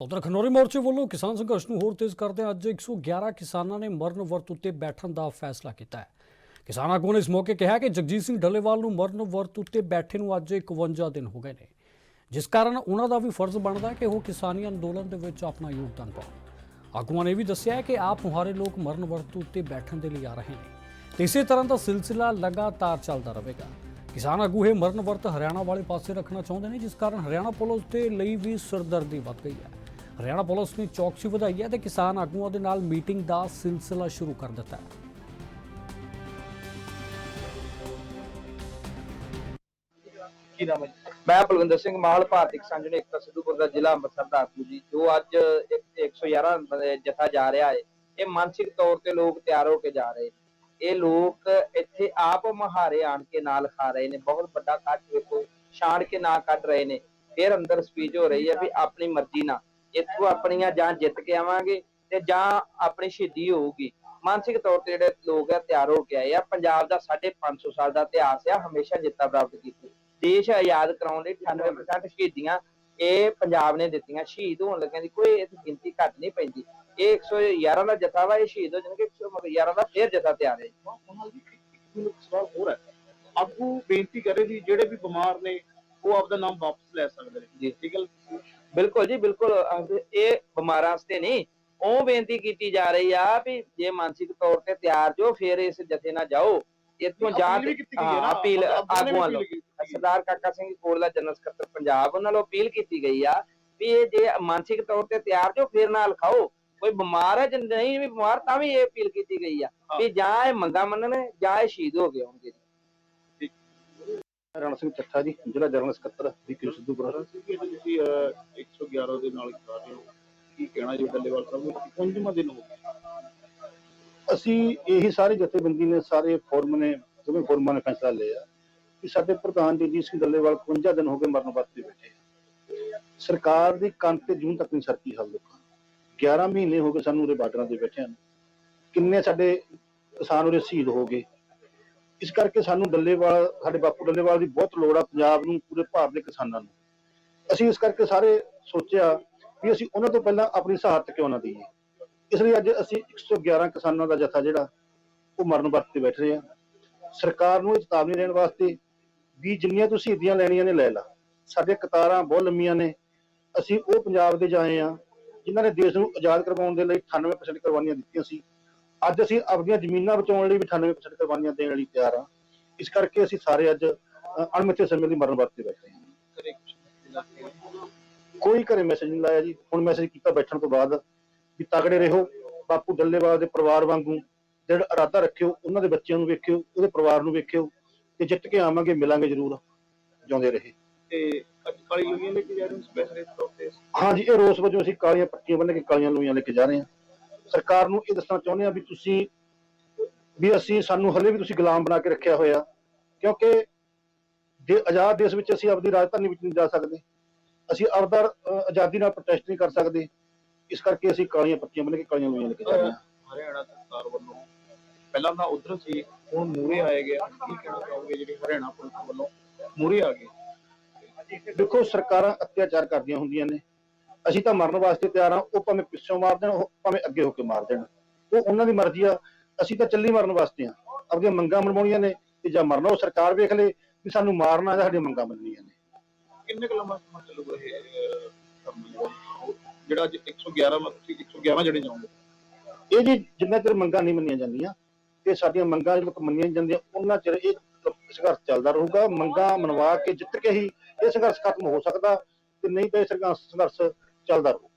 ਉਧਰ ਖਨੌਰੀ ਮੋਰਚੇ ਵੱਲੋਂ ਕਿਸਾਨ ਸੰਘਰਸ਼ ਨੂੰ ਹੋਰ ਤੇਜ਼ ਕਰਦੇ ਅੱਜ 111 ਕਿਸਾਨਾਂ ਨੇ ਮਰਨ ਵਰਤ ਉੱਤੇ ਬੈਠਣ ਦਾ ਫੈਸਲਾ ਕੀਤਾ ਹੈ। ਕਿਸਾਨ ਆਗੂ ਨੇ ਇਸ ਮੌਕੇ ਕਿਹਾ ਕਿ ਜਗਜੀਤ ਸਿੰਘ ਢੱਲੇਵਾਲ ਨੂੰ ਮਰਨ ਵਰਤ ਉੱਤੇ ਬੈਠੇ ਨੂੰ ਅੱਜ 51 ਦਿਨ ਹੋ ਗਏ ਨੇ। ਜਿਸ ਕਾਰਨ ਉਹਨਾਂ ਦਾ ਵੀ ਫਰਜ਼ ਬਣਦਾ ਹੈ ਕਿ ਉਹ ਕਿਸਾਨੀ ਅੰਦੋਲਨ ਦੇ ਵਿੱਚ ਆਪਣਾ ਯੋਗਦਾਨ ਪਾਉਣ। ਆਗੂਆਂ ਨੇ ਵੀ ਦੱਸਿਆ ਕਿ ਆਪ ਮੁਹਾਰੇ ਲੋਕ ਮਰਨ ਵਰਤ ਉੱਤੇ ਬੈਠਣ ਦੇ ਲਈ ਆ ਰਹੇ ਨੇ। ਤੇ ਇਸੇ ਤਰ੍ਹਾਂ ਦਾ ਸਿਲਸਿਲਾ ਲਗਾਤਾਰ ਚੱਲਦਾ ਰਹੇਗਾ। ਕਿਸਾਨ ਆਗੂ ਇਹ ਮਰਨ ਵਰਤ ਹਰਿਆਣਾ ਵਾਲੇ ਪਾਸੇ ਰੱਖਣਾ ਚਾਹੁੰਦੇ ਨੇ, ਜਿਸ ਕਾਰਨ ਹਰਿਆਣਾ ਪੁਲਿਸ ਦੇ ਲਈ ਵੀ ਸਿਰਦਰਦੀ ਵੱਧ ਗਈ ਹੈ। ਹਰਿਆਣਾ ਪੁਲਿਸ ਨੇ ਚੌਕਸੀ ਵਧਾਈ ਹੈ ਤੇ ਕਿਸਾਨ ਆਗੂਆਂ ਦੇ ਨਾਲ ਮੀਟਿੰਗ ਦਾ ਸਿਲਸਿਲਾ ਸ਼ੁਰੂ ਕਰ ਦਿੱਤਾ ਹੈ। ਕੀ ਨਾਮ ਹੈ ਮੈਂ ਬਲਵਿੰਦਰ ਸਿੰਘ ਮਾਹਲ ਭਾਰਤੀ ਕਿਸਾਨ ਯੂਨੀਅਨ ਏਕਤਾ ਸਿੱਧੂਪੁਰ ਦਾ ਜ਼ਿਲ੍ਹਾ ਅੰਮ੍ਰਿਤਸਰ ਦਾ ਆਗੂ ਜੀ, ਜੋ ਅੱਜ 111 ਜਥਾ ਜਾ ਰਿਹਾ ਹੈ। ਇਹ ਮਾਨਸਿਕ ਤੌਰ ਤੇ ਲੋਕ ਤਿਆਰ ਹੋ ਕੇ ਜਾ ਰਹੇ ਇਹ ਲੋਕ ਇੱਥੇ ਆਪ ਮਹਾਰੇ ਆਣ ਕੇ ਨਾਲ ਖਾ ਰਹੇ ਨੇ। ਬਹੁਤ ਵੱਡਾ ਕੱਟ ਵੇਖੋ ਛਾੜ ਕੇ ਨਾ ਕੱਢ ਰਹੇ ਨੇ। ਫਿਰ ਅੰਦਰ ਸਪੀਚ ਹੋ ਰਹੀ ਹੈ ਵੀ ਆਪਣੀ ਮਰਜ਼ੀ ਨਾਲ। ਇੱਥੋਂ ਆਪਣੀਆਂ ਜਾਂ ਜਿੱਤ ਕੇ ਆਵਾਂਗੇ ਤੇ ਜਾਂ ਆਪਣੀ ਸ਼ਹੀਦੀ ਹੋਊਗੀ। ਮਾਨਸਿਕ ਤੌਰ ਤੇ ਜਿਹੜੇ ਲੋਕ ਆ ਤਿਆਰ ਹੋ ਕੇ ਆਏ ਆ। ਪੰਜਾਬ ਦਾ 550 ਸਾਲ ਦਾ ਇਤਿਹਾਸ ਆ ਹਮੇਸ਼ਾ ਜਿੱਤਾਂ ਪ੍ਰਾਪਤ ਕੀਤੀ। ਦੇਸ਼ ਆਜ਼ਾਦ ਕਰਾਉਣ ਲਈ 98% ਸ਼ਹੀਦੀਆਂ ਇਹ ਪੰਜਾਬ ਨੇ ਦਿੱਤੀਆਂ। ਸ਼ਹੀਦ ਹੋਣ ਲੱਗਿਆਂ ਦੀ ਕੋਈ ਇਸ ਗਿਣਤੀ ਘੱਟ ਨਹੀਂ ਪੈਂਦੀ। ਇਹ 111 ਦਾ ਜਥਾ ਵਾ ਇਹ ਸ਼ਹੀਦ ਹੋ ਜਾਣਗੇ 111 ਦਾ ਫੇਰ ਜਥਾ ਤਿਆਰ ਹੈ। ਸਵਾਲ ਹੋਰ ਹੈ। ਆਗੂ ਬੇਨਤੀ ਕਰੇ ਜੀ ਜਿਹੜੇ ਵੀ ਬਿਮਾਰ ਨੇ ਉਹ ਆਪਦਾ ਨਾਮ ਵਾਪਸ ਲੈ ਸਕਦੇ ਨੇ। ਜੀ। ਠੀਕ ਹੈ ਬਿਲਕੁਲ ਜੀ ਬਿਲਕੁਲ। ਇਹ ਬਿਮਾਰਾਂ ਵਾਸਤੇ ਨਹੀਂ ਉਹ ਬੇਨਤੀ ਕੀਤੀ ਜਾ ਰਹੀ ਆ ਵੀ ਜੇ ਮਾਨਸਿਕ ਤੌਰ ਤੇ ਤਿਆਰ ਜੋ ਫੇਰ ਇਸ ਜਥੇ ਨਾਲ ਜਾਓ। ਇੱਥੋਂ ਜਾ ਅਪੀਲ ਆਗੂਆਂ ਨੇ। ਸਰਦਾਰ ਕਾਕਾ ਸਿੰਘ ਕੋਟਲਾ ਜਨਰਲ ਸਕੱਤਰ ਪੰਜਾਬ ਉਹਨਾਂ ਨੂੰ ਅਪੀਲ ਕੀਤੀ ਗਈ ਆ ਵੀ ਇਹ ਜੇ ਮਾਨਸਿਕ ਤੌਰ ਤੇ ਤਿਆਰ ਜੋ ਫਿਰ ਨਾਲ ਖਾਓ। ਕੋਈ ਬਿਮਾਰ ਹੈ ਜੇ ਨਹੀਂ ਵੀ ਬਿਮਾਰ ਤਾਂ ਵੀ ਇਹ ਅਪੀਲ ਕੀਤੀ ਗਈ ਆ ਵੀ ਜਾਂ ਇਹ ਮੰਗਾ ਮੰਨਣ ਜਾਂ ਇਹ ਸ਼ਹੀਦ ਹੋ ਗਏ ਹੋਣਗੇ ਰਣ ਸਿੰਘ ਚੱਠਾ ਜੀ ਜ਼ਿਲ੍ਹਾ ਜਨਰਲ ਸਕੱਤਰ ਵਿਕੀ ਸਿੱਧੂਪੁਰ ਸੀ ਕਿ ਤੁਸੀਂ ਅਹ, 111 ਦੇ ਨਾਲ ਕਰ ਰਹੇ ਹੋ। ਕੀ ਕਹਿਣਾ ਜੀ ਡੱਲੇਵਾਲ ਸਾਹਿਬ ਨੂੰ? ਪੰਜਵਾਂ ਦਿਨ ਹੋ ਗਿਆ ਅਸੀਂ ਇਹੀ ਸਾਰੇ ਜਥੇਬੰਦੀ ਨੇ ਸਾਰੇ ਫੋਰਮ ਨੇ ਦੋਵੇਂ ਫੋਰਮਾਂ ਨੇ ਫੈਸਲਾ ਲਿਆ ਕਿ ਸਾਡੇ ਪ੍ਰਧਾਨ ਜਗਜੀਤ ਸਿੰਘ ਡੱਲੇਵਾਲ 51 ਦਿਨ ਹੋ ਗਏ ਮਰਨ ਵਾਸਤੇ ਬੈਠੇ। ਸਰਕਾਰ ਦੀ ਕੰਨ ਤੇ ਜੂਨ ਤੱਕ ਨਹੀਂ ਸਰਕੀ ਹਾਲ ਲੋਕਾਂ ਨੂੰ। 11 ਮਹੀਨੇ ਹੋ ਗਏ ਸਾਨੂੰ ਉਰੇ ਬਾਰਡਰਾਂ ਤੇ ਬੈਠਿਆਂ ਨੂੰ। ਕਿੰਨੇ ਸਾਡੇ ਕਿਸਾਨ ਉਰੇ ਸ਼ਹੀਦ ਹੋ ਗਏ। ਇਸ ਕਰਕੇ ਸਾਨੂੰ ਡੱਲੇਵਾਲ, ਸਾਡੇ ਬਾਪੂ ਡੱਲੇਵਾਲ ਦੀ ਬਹੁਤ ਲੋੜ ਆ ਪੰਜਾਬ ਨੂੰ, ਪੂਰੇ ਭਾਰਤ ਦੇ ਕਿਸਾਨਾਂ ਨੂੰ। ਅਸੀਂ ਇਸ ਕਰਕੇ ਸਾਰੇ ਸੋਚਿਆ ਵੀ ਅਸੀਂ ਉਹਨਾਂ ਤੋਂ ਪਹਿਲਾਂ ਆਪਣੀ ਸਹਾਇਤਾ ਕਿਉਂ ਨਾ ਦਈਏ। ਇਸ ਲਈ ਅੱਜ ਅਸੀਂ 111 ਕਿਸਾਨਾਂ ਦਾ ਜਥਾ ਜਿਹੜਾ, ਉਹ ਮਰਨ ਵਰਤ ਤੇ ਬੈਠ ਰਹੇ ਆ। ਸਰਕਾਰ ਨੂੰ ਇਹ ਚੇਤਾਵਨੀ ਦੇਣ ਵਾਸਤੇ ਵੀ ਜਿੰਨੀਆਂ ਤੁਸੀਂ ਸ਼ਹੀਦੀਆਂ ਲੈਣੀਆਂ ਨੇ ਲੈ ਲਾ। ਸਾਡੇ ਕਤਾਰਾਂ ਬਹੁਤ ਲੰਮੀਆਂ ਨੇ। ਅਸੀਂ ਉਹ ਪੰਜਾਬ ਦੇ ਜਾਏ ਆ, ਜਿਨ੍ਹਾਂ ਨੇ ਦੇਸ਼ ਨੂੰ ਆਜ਼ਾਦ ਕਰਵਾਉਣ ਦੇ ਲਈ 98% ਕੁਰਬਾਨੀਆਂ ਦਿੱਤੀਆਂ ਸੀ। ਅੱਜ ਅਸੀਂ ਆਪਣੀਆਂ ਜ਼ਮੀਨਾਂ ਬਚਾਉਣ ਲਈ ਵੀ 98% ਕੁਰਬਾਨੀਆਂ ਦੇਣ ਲਈ ਤਿਆਰ ਆ ਇਸ ਕਰਕੇ ਅਸੀਂ ਸਾਰੇ ਅੱਜ ਅਣਮਿੱਥੇ ਸਮੇਂ ਲਈ ਮਰਨ ਵਰਤ ਬੈਠੇ ਹਾਂ। ਕੋਈ ਘਰੇ ਮੈਸੇਜ ਨਹੀਂ ਲਾਇਆ ਜੀ। ਹੁਣ ਮੈਸੇਜ ਕੀਤਾ ਬੈਠਣ ਤੋਂ ਬਾਅਦ ਵੀ ਤਗੜੇ ਰਹੋ। ਬਾਪੂ ਡੱਲੇਵਾਲ ਦੇ ਪਰਿਵਾਰ ਵਾਂਗੂ ਜਿਹੜਾ ਇਰਾਦਾ ਰੱਖਿਓ ਉਹਨਾਂ ਦੇ ਬੱਚਿਆਂ ਨੂੰ ਵੇਖਿਓ ਉਹਦੇ ਪਰਿਵਾਰ ਨੂੰ ਵੇਖਿਓ ਤੇ ਜਿੱਤ ਕੇ ਆਵਾਂਗੇ ਮਿਲਾਂਗੇ ਜ਼ਰੂਰ। ਜਿਉਂਦੇ ਰਹੇ। ਤੇ ਅੱਜ ਕਾਲੀ ਲੋਈਆਂ ਲੈ ਕੇ ਜਾ ਰਹੇ ਹੋ ਸਪੈਸ਼ਲ ਤੌਰ ਤੇ? ਹਾਂਜੀ ਇਹ ਰੋਸ ਵਜੋਂ ਅਸੀਂ ਕਾਲੀਆਂ ਪੱਟੀਆਂ ਬੰਨ੍ਹ ਕੇ ਕਾਲੀਆਂ ਲੋਈਆਂ ਲੈ ਕੇ ਜਾ ਰਹੇ ਹਾਂ। ਸਰਕਾਰ ਨੂੰ ਇਹ ਦੱਸਣਾ ਚਾਹੁੰਦੇ ਹਾਂ ਵੀ ਤੁਸੀਂ ਵੀ ਅਸੀਂ ਸਾਨੂੰ ਹਲੇ ਵੀ ਤੁਸੀਂ ਗੁਲਾਮ ਬਣਾ ਕੇ ਰੱਖਿਆ ਹੋਇਆ। ਕਿਉਂਕਿ ਦੇ ਆਜ਼ਾਦ ਦੇਸ਼ ਵਿੱਚ ਅਸੀਂ ਆਪਦੀ ਰਾਜਧਾਨੀ ਵਿੱਚ ਨਹੀਂ ਜਾ ਸਕਦੇ। ਅਸੀਂ ਆਪਦਾ ਆਜ਼ਾਦੀ ਨਾਲ ਪ੍ਰੋਟੈਸਟ ਨਹੀਂ ਕਰ ਸਕਦੇ। ਇਸ ਕਰਕੇ ਅਸੀਂ ਕਾਲੀਆਂ ਪੱਟੀਆਂ ਬੰਨ੍ਹ ਕੇ ਕਾਲੀਆਂ ਲੋਈਆਂ ਲੈ ਕੇ ਜਾ ਰਹੇ ਹਾਂ। ਹਰਿਆਣਾ ਸਰਕਾਰ ਵੱਲੋਂ ਪਹਿਲਾਂ ਤਾਂ ਉਧਰ ਸੀ ਹੁਣ ਮੂਰੇ ਆਏ ਗਿਆ ਕੀ ਕਹਿਣਾ ਚਾਹੋਗੇ ਜਿਹੜੇ ਹਰਿਆਣਾ ਪੁਲਿਸ ਵੱਲੋਂ ਮੂਰੇ ਆ ਗਏ? ਦੇਖੋ ਸਰਕਾਰਾਂ ਅਤਿਆਚਾਰ ਕਰਦੀਆਂ ਹੁੰਦੀਆਂ ਨੇ। ਅਸੀਂ ਤਾਂ ਮਰਨ ਵਾਸਤੇ ਤਿਆਰ ਹਾਂ ਉਹ ਭਾਵੇਂ ਪਿੱਛੋਂ ਮਾਰ ਦੇਣ ਉਹ ਭਾਵੇਂ ਅੱਗੇ ਹੋ ਕੇ ਮਾਰ ਦੇਣ। ਉਹ ਉਹਨਾਂ ਦੀ ਮਰਜ਼ੀ ਆ ਅਸੀਂ ਤਾਂ ਚੱਲੀ ਮਰਨ ਵਾਸਤੇ ਆ। ਆਪਣੀਆਂ ਮੰਗਾਂ ਮਨਵਾਉਣੀਆਂ ਨੇ ਤੇ ਜਾਂ ਮਰਨਾ ਉਹ ਸਰਕਾਰ ਵੇਖ ਲੇ ਵੀ ਸਾਨੂੰ ਮਾਰਨਾ ਜਾਂ ਸਾਡੀਆਂ ਮੰਗਾਂ ਮੰਨਣੀਆਂ ਨੇ। ਕਿੰਨੇ ਕੁ ਲੰਮਾ ਸਮਾਂ ਚੱਲੂਗਾ ਇਹ? ਜਿਹੜਾ ਅੱਜ 111 ਮਾ ਤੁਸੀਂ 111 ਜਿਹੜੇ ਜਾਓਗੇ ਇਹ ਜੀ ਜਿੰਨਾ ਚਿਰ ਮੰਗਾਂ ਨਹੀਂ ਮੰਨੀਆਂ ਜਾਂਦੀਆਂ ਤੇ ਸਾਡੀਆਂ ਮੰਗਾਂ ਜਦੋਂ ਮੰਨੀਆਂ ਜਾਂਦੀਆਂ ਉਹਨਾਂ ਚਿਰ ਇਹ ਸੰਘਰਸ਼ ਚੱਲਦਾ ਰਹੂਗਾ। ਮੰਗਾਂ ਮਨਵਾ ਕੇ ਜਿੱਤ ਕੇ ਹੀ ਇਹ ਸੰਘਰਸ਼ ਖਤਮ ਹੋ ਸਕਦਾ ਤੇ ਨਹੀਂ ਤਾਂ ਇਹ ਸੰਘਰਸ਼ ਚੱਲਦਾ ਰਹੂ।